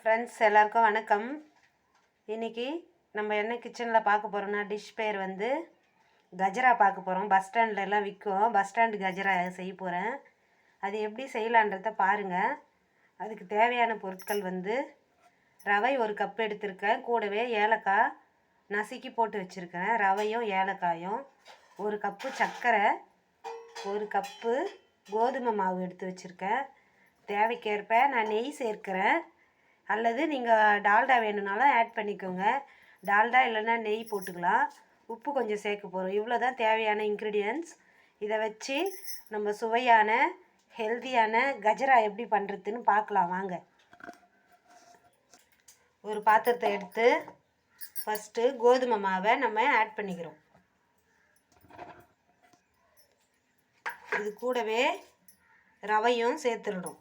Friends எல்லாருக்கும் வணக்கம். இன்றைக்கி நம்ம என்ன கிச்சனில் பார்க்க போகிறோம்னா டிஷ் பேர் வந்து கஜரா பார்க்க போகிறோம் பஸ் ஸ்டாண்டில் எல்லாம் விற்கும். பஸ் ஸ்டாண்டு கஜரா செய்ய போகிறேன் அது எப்படி செய்யலான்றத பாருங்கள் அதுக்கு தேவையான பொருட்கள் வந்து ரவை ஒரு கப் எடுத்திருக்கேன். கூடவே ஏலக்காய் நசுக்கி போட்டு வச்சுருக்கேன். ரவையும் ஏலக்காயும் ஒரு கப்பு சர்க்கரை ஒரு கப்பு கோதுமை மாவு எடுத்து வச்சுருக்கேன். தேவைக்கேற்ப நான் நெய் சேர்க்கிறேன். அல்லது நீங்கள் டால்டா வேணும்னாலும் ஆட் பண்ணிக்கோங்க. டால்டா இல்லைன்னா நெய் போட்டுக்கலாம். உப்பு கொஞ்சம் சேர்க்க போகிறோம் இவ்வளோ தான் தேவையான இன்க்ரீடியன்ட்ஸ் இதை வச்சு நம்ம சுவையான ஹெல்த்தியான கஜரா எப்படி பண்ணுறதுன்னு பார்க்கலாம். வாங்க. ஒரு பாத்திரத்தை எடுத்து ஃபஸ்ட்டு கோதுமை மாவை நம்ம ஆட் பண்ணிக்கிறோம். இது கூடவே ரவையும் சேர்த்துடணும்.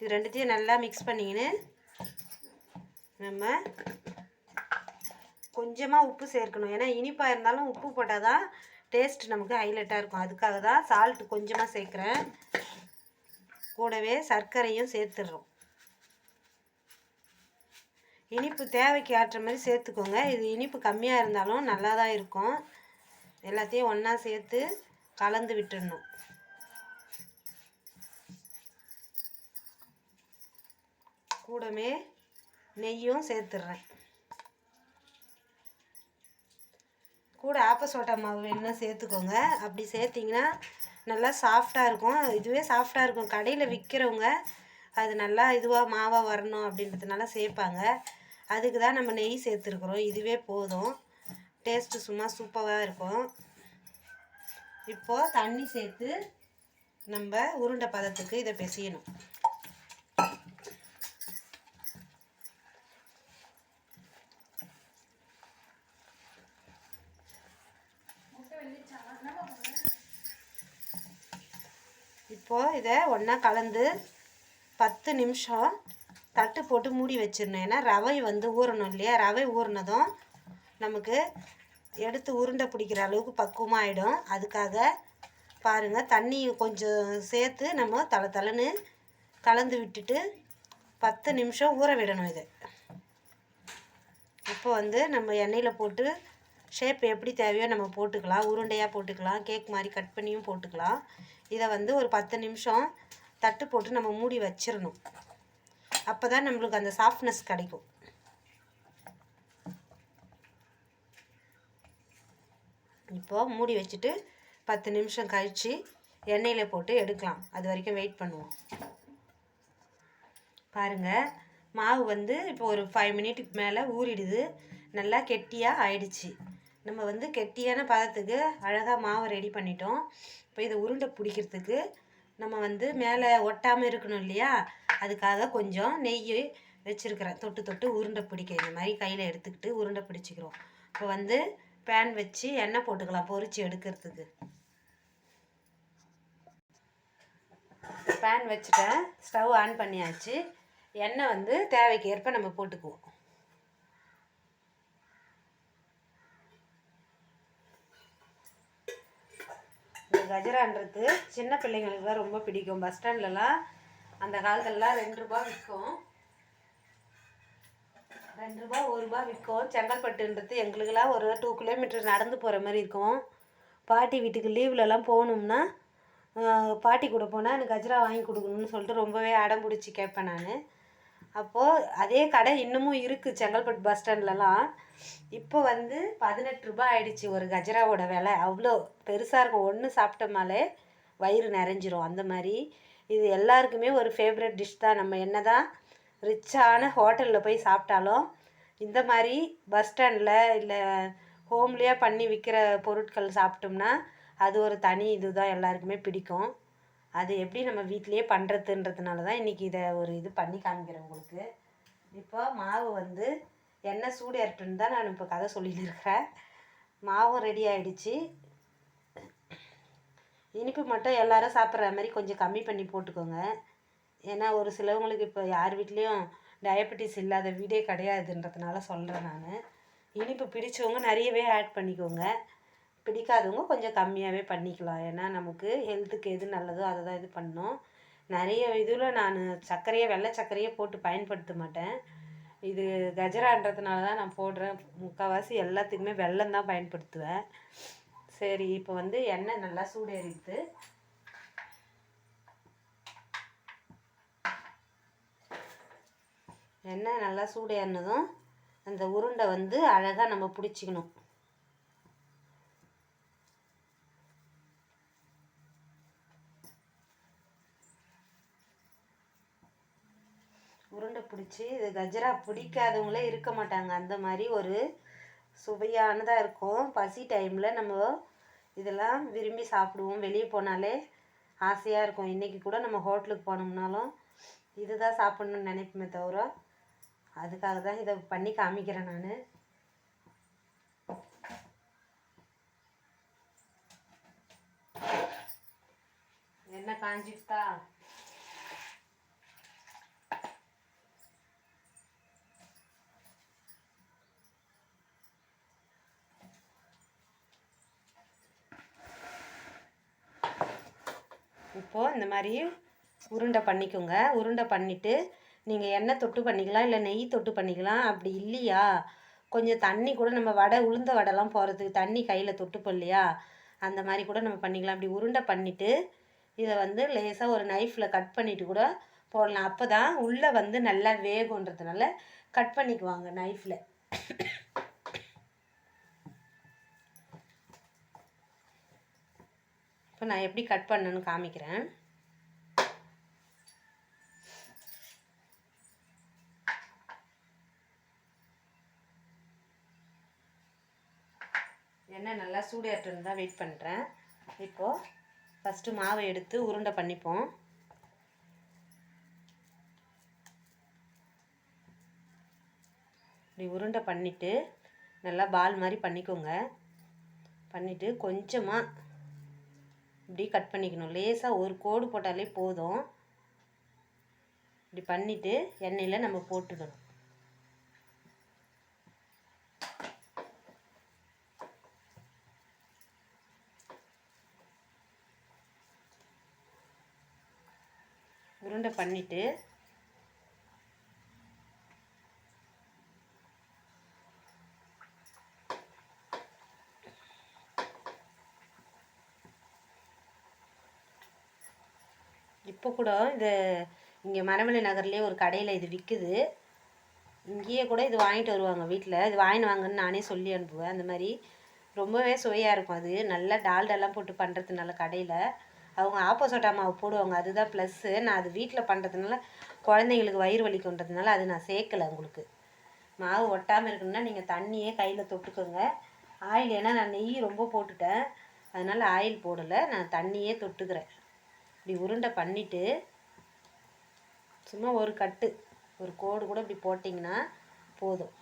இது ரெண்டுத்தையும் நல்லா மிக்ஸ் பண்ணிக்கின்னு நம்ம கொஞ்சமாக உப்பு சேர்க்கணும். ஏன்னா இனிப்பாக இருந்தாலும் உப்பு போட்டால் தான் டேஸ்ட் நமக்கு ஹைலைட்டாக இருக்கும். அதுக்காக தான் சால்ட் கொஞ்சமாக சேர்க்குறேன். கூடவே சர்க்கரையும் சேர்த்துடுறோம். இனிப்பு தேவைக்கு ஏற்ற மாதிரி சேர்த்துக்கோங்க. இது இனிப்பு கம்மியாக இருந்தாலும் நல்லா தான் இருக்கும். எல்லாத்தையும் ஒன்றா சேர்த்து கலந்து விட்டுடணும் கூடமே நெய்யும் சேர்த்துடுறேன். கூட ஆப்பசோட்டா மாவு வேணும்னா சேர்த்துக்கோங்க. அப்படி சேர்த்திங்கன்னா நல்லா சாஃப்டாக இருக்கும். இதுவே சாஃப்டாக இருக்கும். கடையில் விற்கிறவங்க அது நல்லா இதுவாக மாவாக வரணும் அப்படின்றதுனால சேர்ப்பாங்க. அதுக்கு தான் நம்ம நெய் சேர்த்துருக்குறோம். இதுவே போதும். டேஸ்ட்டு சும்மா சூப்பராக இருக்கும். இப்போது தண்ணி சேர்த்து நம்ம உருண்டை பதத்துக்கு இதை பிசையணும் இப்போது இதை ஒன்றா கலந்து பத்து நிமிஷம் தட்டு போட்டு மூடி வச்சிடணும். ஏன்னா ரவை வந்து ஊறணும் இல்லையா? ரவை ஊறினதும் நமக்கு எடுத்து உருண்டை பிடிக்கிற அளவுக்கு பக்குவமாகிடும் அதுக்காக பாருங்கள் தண்ணி கொஞ்சம் சேர்த்து நம்ம தலை தலைன்னு கலந்து விட்டுட்டு பத்து நிமிஷம் ஊற விடணும் இதை. இப்போ வந்து நம்ம எண்ணெயில் போட்டு ஷேப் எப்படி தேவையோ நம்ம போட்டுக்கலாம். உருண்டையாக போட்டுக்கலாம். கேக் மாதிரி கட் பண்ணியும் போட்டுக்கலாம். இதை வந்து ஒரு பத்து நிமிஷம் தட்டு போட்டு நம்ம மூடி வச்சிடணும். அப்போ தான் நம்மளுக்கு அந்த சாஃப்ட்னஸ் கிடைக்கும். இப்போது மூடி வச்சுட்டு பத்து நிமிஷம் கழித்து எண்ணெயில் போட்டு எடுக்கலாம். அது வரைக்கும் வெயிட் பண்ணுவோம். பாருங்கள் மாவு வந்து இப்போ ஒரு ஃபைவ் மினிட்டுக்கு மேலே ஊறிடுது. நல்லா கெட்டியாக ஆயிடுச்சு. நம்ம வந்து கெட்டியான பதத்துக்கு அழகாக மாவை ரெடி பண்ணிட்டோம். இப்போ இதை உருண்டை பிடிக்கிறதுக்கு நம்ம வந்து மேலே ஒட்டாமல் இருக்கணும் இல்லையா? அதுக்காக கொஞ்சம் நெய் வச்சுருக்கிறேன். தொட்டு தொட்டு உருண்டை பிடிக்க இந்த மாதிரி கையில் எடுத்துக்கிட்டு உருண்டை பிடிச்சிக்கிறோம். இப்போ வந்து பேன் வச்சு எண்ணெய் போட்டுக்கலாம் பொறிச்சு எடுக்கிறதுக்கு. பேன் வச்சுட்டேன். ஸ்டவ் ஆன் பண்ணியாச்சு. எண்ணெய் வந்து தேவைக்கு ஏற்ப நம்ம போட்டுக்குவோம் இந்த கஜரான்றது சின்ன பிள்ளைங்களுக்கு தான் ரொம்ப பிடிக்கும். பஸ் ஸ்டாண்ட்லலாம் அந்த காலத்துலலாம் ரெண்டு ரூபா விற்கும். ரெண்டு ரூபா ஒரு ரூபா விற்கும். செங்கல்பட்டுன்றது எங்களுக்கெல்லாம் ஒரு டூ கிலோமீட்டர் நடந்து போகிற மாதிரி இருக்கும். பாட்டி வீட்டுக்கு லீவ்லலாம் போகணும்னா பாட்டி கூட போனால் எனக்கு கஜரா வாங்கி கொடுக்கணும்னு சொல்லிட்டு ரொம்பவே அடம் பிடிச்சி கேட்பேன் நான். அப்போது அதே கடை இன்னமும் இருக்குது செங்கல்பட்டு பஸ் ஸ்டாண்ட்லலாம் இப்போ வந்து பதினெட்டு ரூபாய் ஆயிடுச்சு ஒரு கஜராவோட விலை. அவ்வளோ பெருசாக இருக்கும். ஒன்று சாப்பிட்டோமாலே வயிறு நிறைஞ்சிரும். அந்த மாதிரி இது எல்லாருக்குமே ஒரு ஃபேவரட் டிஷ் தான். நம்ம என்ன தான் ரிச்சான ஹோட்டலில் போய் சாப்பிட்டாலும் இந்த மாதிரி பஸ் ஸ்டாண்டில் இல்லை ஹோம்லேயே பண்ணி விற்கிற பொருட்கள் சாப்பிட்டோம்னா அது ஒரு தனி இது தான் எல்லாருக்குமே பிடிக்கும். அது எப்படி நம்ம வீட்டிலையே பண்ணுறதுன்றதுனால தான் இன்றைக்கி இதை ஒரு இது பண்ணி காமிக்கிறேன் உங்களுக்கு. இப்போ மாவு வந்து எண்ணெய் சூடு ஏறட்டுன்னு தான் நான் இப்போ கதை சொல்லிட்டு இருக்கிறேன் மாவும் ரெடி ஆகிடுச்சு இனிப்பு மட்டும் எல்லோரும் சாப்பிட்ற மாதிரி கொஞ்சம் கம்மி பண்ணி போட்டுக்கோங்க. ஏன்னா ஒரு சிலவங்களுக்கு இப்போ யார் வீட்லேயும் டயபெட்டிஸ் இல்லாத வீடே கிடையாதுன்றதுனால சொல்கிறேன் நான். இனிப்பு பிடிச்சவங்க நிறையவே ஆட் பண்ணிக்கோங்க. பிடிக்காதவங்க கொஞ்சம் கம்மியாகவே பண்ணிக்கலாம். ஏன்னா நமக்கு ஹெல்த்துக்கு எது நல்லதோ அதை தான் இது பண்ணணும் நிறைய இதில் நான் சர்க்கரையை வெள்ளை சர்க்கரையே போட்டு பயன்படுத்த மாட்டேன். இது கஜரான்றதுனால தான் நான் போடுறேன். முக்கால்வாசி எல்லாத்துக்குமே வெள்ளம் தான் பயன்படுத்துவேன். சரி இப்போ வந்து எண்ணெய் நல்லா சூடேறித்து எண்ணெய் நல்லா சூடேறினதும் அந்த உருண்டை வந்து அழகாக நம்ம பிடிச்சிக்கணும். உருண்டை பிடிச்சி இது கஜரா பிடிக்காதவங்களே இருக்க மாட்டாங்க. அந்த மாதிரி ஒரு சுவையானதாக இருக்கும். பசி டைமில் நம்ம இதெல்லாம் விரும்பி சாப்பிடுவோம். வெளியே போனாலே ஆசையாக இருக்கும். இன்றைக்கி கூட நம்ம ஹோட்டலுக்கு போனோம்னாலும் இதுதான் சாப்பிட்ணுன்னு நினைப்போமே தவிர அதுக்காக தான் இதை பண்ணி காமிக்கிறேன் நான். என்ன காஞ்சிட்டா இப்போது இந்த மாதிரி உருண்டை பண்ணிக்கோங்க. உருண்டை பண்ணிவிட்டு நீங்கள் எண்ணெய் தொட்டு பண்ணிக்கலாம் இல்லை நெய் தொட்டு பண்ணிக்கலாம். அப்படி இல்லையா? கொஞ்சம் தண்ணி கூட நம்ம வடை உளுந்த வடைலாம் போகிறதுக்கு தண்ணி கையில் தொட்டுப்போம் இல்லையா? அந்த மாதிரி கூட நம்ம பண்ணிக்கலாம். அப்படி உருண்டை பண்ணிவிட்டு இதை வந்து லேசாக ஒரு நைஃப்பில் கட் பண்ணிவிட்டு கூட போடலாம். அப்போ தான் உள்ளே வந்து நல்லா வேகுன்றதுனால கட் பண்ணிக்குவாங்க நைஃப்பில் இப்போ நான் எப்படி கட் பண்ணணும்னு காமிக்கிறேன். எண்ணெய் நல்லா சூடேறட்டுன்னு தான் வெயிட் பண்ணுறேன் இப்போது ஃபஸ்ட்டு மாவை எடுத்து உருண்டை பண்ணிப்போம். இப்படி உருண்டை பண்ணிவிட்டு நல்லா பால் மாதிரி பண்ணிக்கோங்க. பண்ணிவிட்டு கொஞ்சமாக இப்படி கட் பண்ணிக்கணும். லேசாக ஒரு கோடு போட்டாலே போதும். இப்படி பண்ணிவிட்டு எண்ணெயில் நம்ம போட்டுக்கணும் உருண்டை பண்ணிவிட்டு இப்போ கூட இது இங்கே மரமலை நகர்லேயே ஒரு கடையில் இது விற்குது இங்கேயே கூட இது வாங்கிட்டு வருவாங்க வீட்டில் இது வாங்கின்னு வாங்கன்னு நானே சொல்லி அனுப்புவேன். அந்த மாதிரி ரொம்பவே சுவையாக இருக்கும் அது. நல்லா டால்டெல்லாம் போட்டு பண்ணுறதுனால கடையில். அவங்க ஆப்போசோட்டா மாவு போடுவாங்க. அதுதான் ப்ளஸ்ஸு நான் அது வீட்டில் பண்ணுறதுனால குழந்தைங்களுக்கு வயிறு வலிக்குன்றதுனால அது நான் சேர்க்கலை உங்களுக்கு மாவு ஒட்டாமல் இருக்கணும்னா நீங்கள் தண்ணியே கையில் தொட்டுக்கோங்க. ஆயில் ஏன்னா நான் நெய் ரொம்ப போட்டுட்டேன். அதனால் ஆயில் போடலை. நான் தண்ணியே தொட்டுக்கிறேன். இப்படி உருண்டை பண்ணிவிட்டு சும்மா ஒரு கட்டு ஒரு கோடு கூட இப்படி போட்டிங்கன்னா போதும்.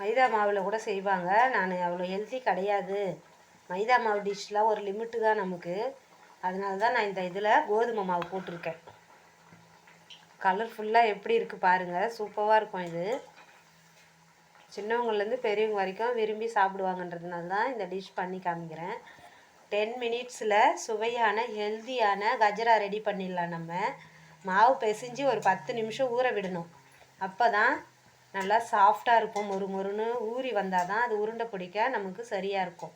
மைதா மாவில் கூட செய்வாங்க. நான் அவ்வளோ ஹெல்த்தி கிடையாது. மைதா மாவு டிஷ்லாம் ஒரு லிமிட்டு தான் நமக்கு. அதனால தான் நான் இந்த இதில் கோதுமை மாவு போட்டிருக்கேன். கலர்ஃபுல்லாக எப்படி இருக்குது பாருங்கள் சூப்பராக இருக்கும் இது. சின்னவங்கள்லேருந்து பெரியவங்க வரைக்கும் விரும்பி சாப்பிடுவாங்கன்றதுனால தான் இந்த டிஷ் பண்ணி காமிக்கிறேன். டென் மினிட்ஸில் சுவையான ஹெல்த்தியான கஜரா ரெடி பண்ணிடலாம் நம்ம. மாவு பிசைஞ்சு ஒரு பத்து நிமிஷம் ஊற விடணும். அப்போ தான் நல்லா சாஃப்டாக இருக்கும் மொறு மொறுன்னு ஊறி வந்தால் தான் அது உருண்டை பிடிக்க நமக்கு சரியாக இருக்கும்.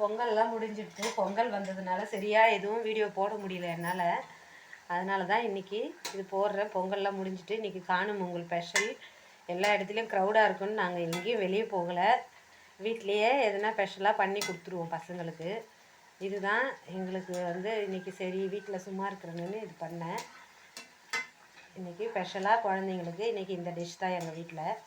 பொங்கல்லாம் முடிஞ்சிட்டு பொங்கல் வந்ததுனால சரியாக எதுவும் வீடியோ போட முடியல என்னால். அதனால தான் இன்றைக்கி இது போடுறேன். பொங்கல்லாம் முடிஞ்சிட்டு இன்றைக்கி காணும் உங்கள் ஸ்பெஷல் எல்லா இடத்துலையும் க்ரௌடாக இருக்குன்னு நாங்கள் எங்கேயும் வெளியே போகலை. வீட்லேயே எதுனா ஸ்பெஷலாக பண்ணி கொடுத்துருவோம் பசங்களுக்கு. இதுதான் எங்களுக்கு வந்து இன்றைக்கி சரி வீட்டில் சும்மா இருக்கிறேன்னு இது பண்ணேன். இன்றைக்கி ஸ்பெஷலாக குழந்தைங்களுக்கு இன்றைக்கி இந்த டிஷ் தான் எங்கள் வீட்டில்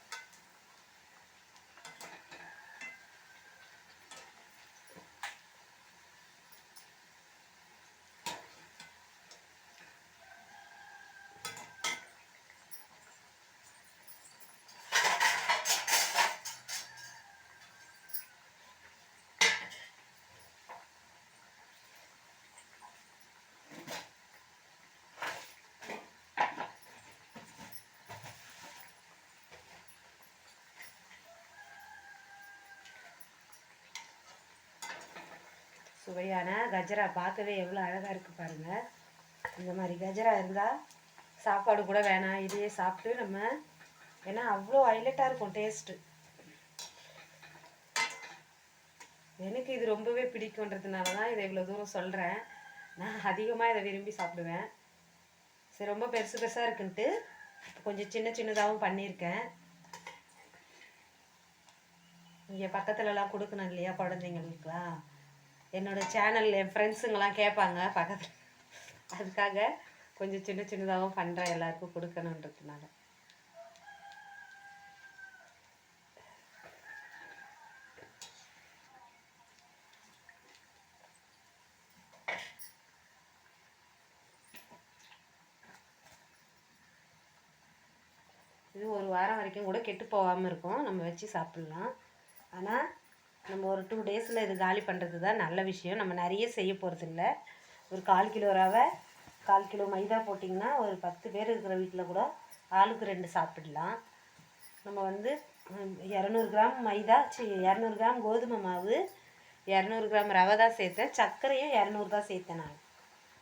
சுவையான கஜரா. பார்க்கவே எவ்வளோ அழகாக இருக்குது பாருங்கள் இந்த மாதிரி கஜரா இருந்தால் சாப்பாடு கூட வேணாம். இதையே சாப்பிட்டு நம்ம ஏன்னா அவ்வளோ ஹைலைட்டாக இருக்கும் டேஸ்ட்டு. எனக்கு இது ரொம்பவே பிடிக்குன்றதுனால தான் இதை இவ்வளோ தூரம் சொல்கிறேன் நான் அதிகமாக இதை விரும்பி சாப்பிடுவேன். சரி ரொம்ப பெருசு பெருசாக இருக்குன்ட்டு கொஞ்சம் சின்ன சின்னதாகவும் பண்ணியிருக்கேன். இங்கே பக்கத்துலலாம் கொடுக்கணும் இல்லையா குழந்தைங்களுக்குலாம் என்னோட சேனல் என் ஃப்ரெண்ட்ஸுங்கெல்லாம் கேட்பாங்க பக்கத்தில். அதுக்காக கொஞ்சம் சின்ன சின்னதாகவும் பண்ணுறேன் எல்லாருக்கும் கொடுக்கணுன்றதுனால. இது ஒரு வாரம் வரைக்கும் கூட கெட்டு போகாமல் இருக்கும். நம்ம வச்சு சாப்பிட்லாம். ஆனால் நம்ம ஒரு டூ டேஸில் இது காலி பண்ணுறது தான் நல்ல விஷயம். நம்ம நிறைய செய்ய போகிறதில்ல ஒரு கால் கிலோ ரவை கால் கிலோ மைதா போட்டிங்கன்னா ஒரு பத்து பேர் இருக்கிற வீட்டில் கூட ஆளுக்கு ரெண்டு சாப்பிடலாம். நம்ம வந்து இரநூறு கிராம் மைதா சி இரநூறு கிராம் கோதுமை மாவு இரநூறு கிராம் ரவை தான் சேர்த்தேன். சர்க்கரையும் இரநூறு தான் சேர்த்தேன் நான்.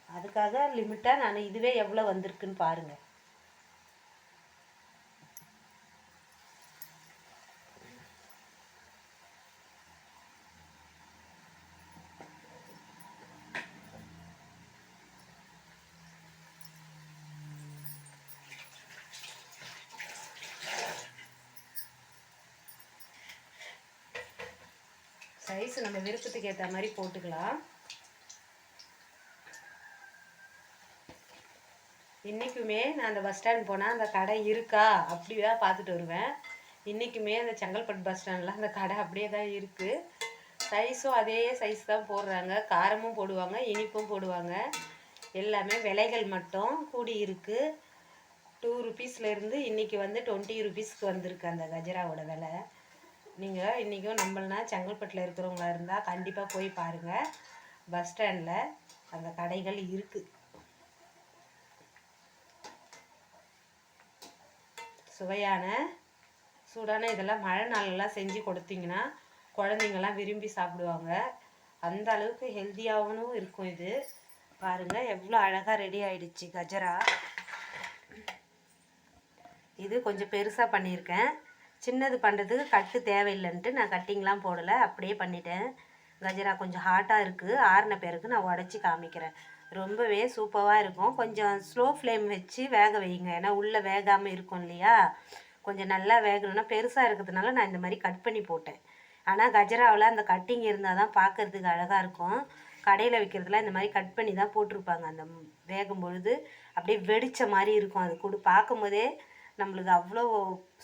அதுக்காக லிமிட்டாக நான் இதுவே எவ்வளோ வந்திருக்குன்னு பாருங்கள் சைஸ் நம்ம விருப்பத்துக்கு ஏற்ற மாதிரி போட்டுக்கலாம். இன்றைக்குமே நான் அந்த பஸ் ஸ்டாண்ட் போனால் அந்த கடை இருக்கா? அப்படி தான் பார்த்துட்டு வருவேன். இன்றைக்குமே அந்த செங்கல்பட்டு பஸ் ஸ்டாண்டில் அந்த கடை அப்படியே தான் இருக்குது சைஸும் அதே சைஸ் தான் போடுறாங்க. காரமும் போடுவாங்க இனிப்பும் போடுவாங்க. எல்லாமே விலைகள் மட்டும் கூடி இருக்குது டூ ருபீஸ்லேருந்து இன்றைக்கி வந்து டுவெண்ட்டி ருபீஸ்க்கு வந்திருக்கு அந்த கஜராவோட விலை. நீங்கள் இன்றைக்கும் நம்மளனா செங்கல்பட்டில் இருக்கிறவங்களா இருந்தால் கண்டிப்பாக போய் பாருங்கள் பஸ் ஸ்டாண்டில் அந்த கடைகள் இருக்குது சுவையான சூடான இதெல்லாம் மழை நாளெல்லாம் செஞ்சு கொடுத்தீங்கன்னா குழந்தைங்கள்லாம் விரும்பி சாப்பிடுவாங்க. அந்த அளவுக்கு ஹெல்த்தியாகவும் இருக்கும் இது. பாருங்கள் எவ்வளோ அழகாக ரெடி ஆயிடுச்சு கஜரா. இது கொஞ்சம் பெருசாக பண்ணியிருக்கேன். சின்னது பண்ணுறதுக்கு கட்டு தேவையில்லைன்ட்டு நான் கட்டிங்லாம் போடலை அப்படியே பண்ணிட்டேன். கஜரா கொஞ்சம் ஹாட்டாக இருக்குது ஆறின பேருக்கு நான் உடச்சி காமிக்கிறேன். ரொம்பவே சூப்பராக இருக்கும். கொஞ்சம் ஸ்லோ ஃப்ளேம் வச்சு வேக வைங்க. ஏன்னா உள்ளே வேகாமல் இருக்கும் இல்லையா? கொஞ்சம் நல்லா வேகணும்னா பெருசாக இருக்கிறதுனால நான் இந்த மாதிரி கட் பண்ணி போட்டேன். ஆனால் கஜராவில் அந்த கட்டிங் இருந்தால் தான் பார்க்குறதுக்கு அழகாக இருக்கும். கடையில் விற்கிறதுலாம் இந்த மாதிரி கட் பண்ணி தான் போட்டிருப்பாங்க. அந்த வேகும் பொழுது அப்படியே வெடித்த மாதிரி இருக்கும். அது கூட பார்க்கும்போதே நம்மளுக்கு அவ்வளோ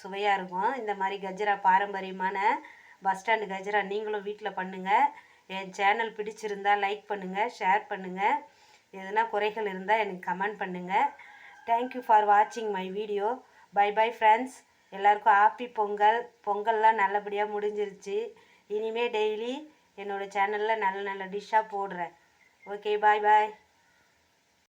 சுவையாக இருக்கும். இந்த மாதிரி கஜரா பாரம்பரியமான பஸ் ஸ்டாண்டு கஜரா நீங்களும் வீட்டில் பண்ணுங்கள் என் சேனல் பிடிச்சிருந்தா லைக் பண்ணுங்கள் ஷேர் பண்ணுங்கள் எதனா குறைகள் இருந்தால் எனக்கு கமெண்ட் பண்ணுங்கள் தேங்க்யூ ஃபார் வாட்சிங் my video bye bye friends எல்லாருக்கும் ஹாப்பி பொங்கல். பொங்கல்லாம் நல்லபடியாக முடிஞ்சிருச்சு. இனிமேல் டெய்லி என்னோடய சேனலில் நல்ல நல்ல டிஷ்ஷாக போடுறேன். ஓகே பாய் பாய்